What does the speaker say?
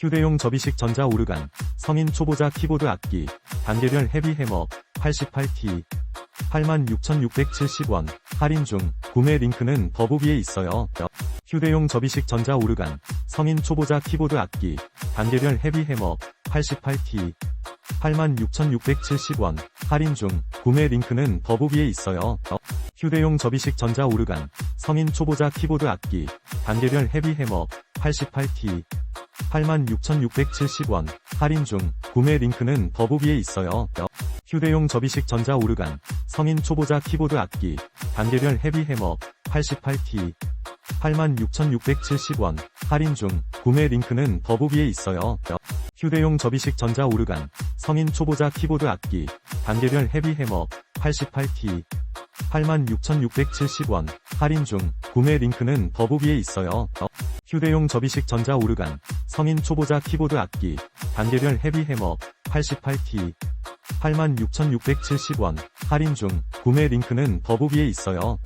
휴대용 접이식 전자 오르간, 성인 초보자 키보드 악기, 단계별 헤비 해머, 88T, 86,670원, 할인 중, 구매 링크는 더보기에 있어요. 휴대용 접이식 전자 오르간, 성인 초보자 키보드 악기, 단계별 헤비 해머, 88T, 86,670원, 할인 중, 구매 링크는 더보기에 있어요. 휴대용 접이식 전자 오르간, 성인 초보자 키보드 악기, 단계별 헤비 해머, 88T, 86,670원, 할인 중, 구매 링크는 더보기에 있어요. 휴대용 접이식 전자 오르간, 성인 초보자 키보드 악기, 단계별 헤비 해머, 88T, 86,670원, 할인 중, 구매 링크는 더보기에 있어요. 휴대용 접이식 전자 오르간, 성인 초보자 키보드 악기, 단계별 헤비 해머, 88T, 86,670원, 할인 중, 구매 링크는 더보기에 있어요. 휴대용 접이식 전자 오르간, 성인 초보자 키보드 악기, 단계별 헤비 해머, 88T, 86,670원, 할인 중, 구매 링크는 더보기에 있어요.